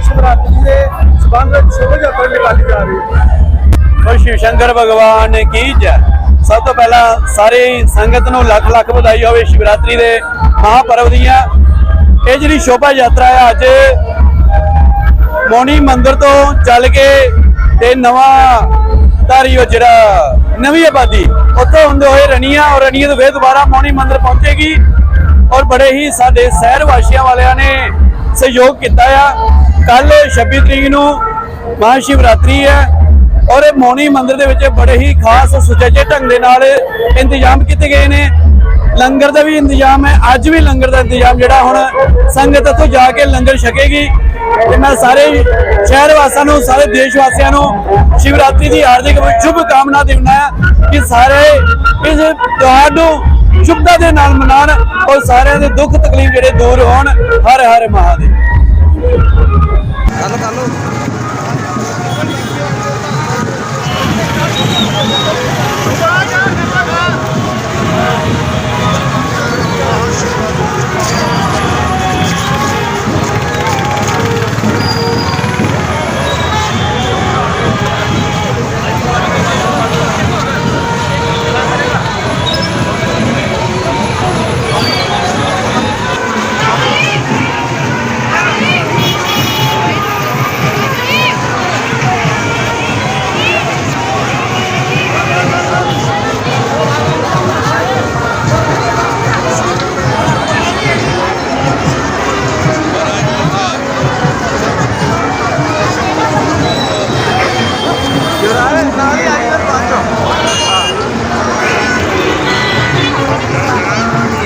ਸ਼ਿਵਰਾਤਰੀ ਦੇ ਸਬੰਧ ਵਿੱਚ ਸ਼ੋਭਾ ਸ਼ੰਕਰ ਭਗਵਾਨ ਕੀ ਜੈ ਸਭ ਤੋਂ ਪਹਿਲਾਂ ਸਾਰੇ ਸੰਗਤ ਨੂੰ ਲੱਖ ਲੱਖ ਵਧਾਈ ਹੋਵੇ ਸ਼ਿਵਰਾਤਰੀ ਦੇ ਮਹਾਪਰਵ ਦੀਆਂ। ਇਹ ਜਿਹੜੀ ਸ਼ੋਭਾ ਯਾਤਰਾ ਹੈ ਅੱਜ ਮੋਣੀ ਮੰਦਿਰ ਤੋਂ ਚੱਲ ਕੇ ਤੇ ਨਵਾਂ ਧਾਰੀਓ ਜਿਹੜਾ ਨਵੀਂ ਆਬਾਦੀ, ਉੱਥੋਂ ਹੁੰਦੇ ਹੋਏ ਰਣੀਆਂ ਔਰ ਰਣੀਆਂ ਤੋਂ ਫੇਰ ਦੁਬਾਰਾ ਮੋਣੀ ਮੰਦਿਰ ਪਹੁੰਚੇਗੀ ਔਰ ਬੜੇ ਹੀ ਸਾਡੇ ਸ਼ਹਿਰ ਵਾਸੀਆਂ ਵਾਲਿਆਂ ਨੇ ਸਹਿਯੋਗ ਕੀਤਾ ਆ। ਕੱਲ 26 ਤਰੀਕ ਨੂੰ ਮਹਾ ਸ਼ਿਵਰਾਤਰੀ ਹੈ ਔਰ ਇਹ ਮੋਣੀ ਮੰਦਿਰ ਦੇ ਵਿੱਚ ਬੜੇ ਹੀ ਖਾਸ ਸੁਚੱਜੇ ਢੰਗ ਦੇ ਨਾਲ ਇੰਤਜ਼ਾਮ ਕੀਤੇ ਗਏ ਨੇ। ਲੰਗਰ ਦਾ ਵੀ ਇੰਤਜ਼ਾਮ ਹੈ, ਅੱਜ ਵੀ ਲੰਗਰ ਦਾ ਇੰਤਜ਼ਾਮ ਜਿਹੜਾ ਹੁਣ ਸੰਗਤ ਇੱਥੋਂ ਜਾ ਕੇ ਲੰਗਰ ਛਕੇਗੀ। ਤੇ ਮੈਂ ਸਾਰੇ ਸ਼ਹਿਰ ਵਾਸੀਆਂ ਨੂੰ, ਸਾਰੇ ਦੇਸ਼ ਵਾਸੀਆਂ ਨੂੰ ਸ਼ਿਵਰਾਤਰੀ ਦੀ ਹਾਰਦਿਕ ਸ਼ੁਭ ਕਾਮਨਾ ਦਿੰਦਾ ਹਾਂ ਕਿ ਸਾਰੇ ਇਸ ਤਿਉਹਾਰ ਨੂੰ ਸ਼ੁਭਤਾ ਦੇ ਨਾਲ ਮਨਾਉਣ ਔਰ ਸਾਰਿਆਂ ਦੇ ਦੁੱਖ ਤਕਲੀਫ ਜਿਹੜੇ ਦੂਰ ਹੋਣ ਹਰ ਹਰ ਮਹਾਦੇਵ। ਗੱਲ ਕਰ